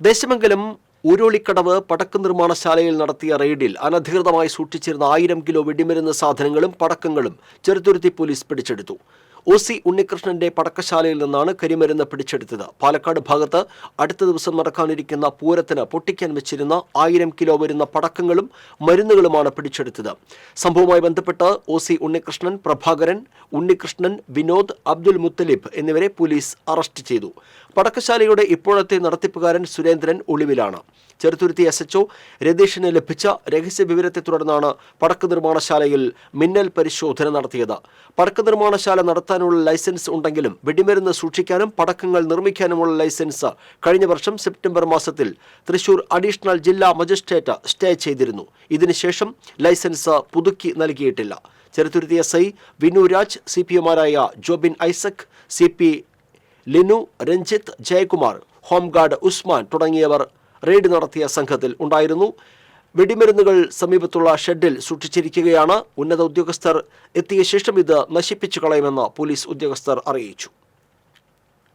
ദേശമംഗലം ഊരോളിക്കടവ് പടക്ക നിർമ്മാണശാലയിൽ നടത്തിയ റെയ്ഡിൽ അനധികൃതമായി സൂക്ഷിച്ചിരുന്ന ആയിരം കിലോ വെടിമരുന്ന് സാധനങ്ങളും പടക്കങ്ങളും ചെറുതുരുത്തി പോലീസ് പിടിച്ചെടുത്തു. ഒ സി ഉണ്ണികൃഷ്ണന്റെ പടക്കശാലയിൽ നിന്നാണ് കരിമരുന്ന് പിടിച്ചെടുത്തത്. പാലക്കാട് ഭാഗത്ത് അടുത്ത ദിവസം നടക്കാനിരിക്കുന്ന പൂരത്തിന് പൊട്ടിക്കാൻ വെച്ചിരുന്ന ആയിരം കിലോ വരുന്ന പടക്കങ്ങളും മരുന്നുകളുമാണ് പിടിച്ചെടുത്തത്. സംഭവവുമായി ബന്ധപ്പെട്ട് ഒ സി ഉണ്ണികൃഷ്ണൻ പ്രഭാകരൻ ഉണ്ണികൃഷ്ണൻ വിനോദ് അബ്ദുൽ മുത്തലിബ് എന്നിവരെ പോലീസ് അറസ്റ്റ് ചെയ്തു. പടക്കശാലയുടെ ഇപ്പോഴത്തെ നടത്തിപ്പുകാരൻ സുരേന്ദ്രൻ ഒളിവിലാണ്. ചെറുതുരുത്തി എസ് എച്ച്ഒ രതീഷിന് ലഭിച്ച രഹസ്യ വിവരത്തെ തുടർന്നാണ് പടക്ക നിർമ്മാണശാലയിൽ മിന്നൽ പരിശോധന നടത്തിയത്. പടക്ക നിർമ്മാണശാല നടത്താനുള്ള ലൈസൻസ് ഉണ്ടെങ്കിലും വെടിമരുന്ന് സൂക്ഷിക്കാനും പടക്കങ്ങൾ നിർമ്മിക്കാനുമുള്ള ലൈസൻസ് കഴിഞ്ഞ വർഷം സെപ്റ്റംബർ മാസത്തിൽ തൃശൂർ അഡീഷണൽ ജില്ലാ മജിസ്ട്രേറ്റ് സ്റ്റേ ചെയ്തിരുന്നു. ഇതിനുശേഷം ലൈസൻസ് പുതുക്കി നൽകിയിട്ടില്ല. Cheruthuruthy S I Vinu Raj C P എമാരായ Jobin Isaac C P Linu Ranjith Jayakumar home guard Usman തുടങ്ങിയവർ റെയ്ഡ് നടത്തിയ സംഘത്തിൽ ഉണ്ടായിരുന്നു. വെടിമരുന്നുകൾ സമീപത്തുള്ള ഷെഡിൽ സൂക്ഷിച്ചിരിക്കുകയാണ്. ഉന്നത ഉദ്യോഗസ്ഥർ എത്തിയ ശേഷം ഇത് നശിപ്പിച്ചു കളയുമെന്ന് പോലീസ് ഉദ്യോഗസ്ഥർ അറിയിച്ചു.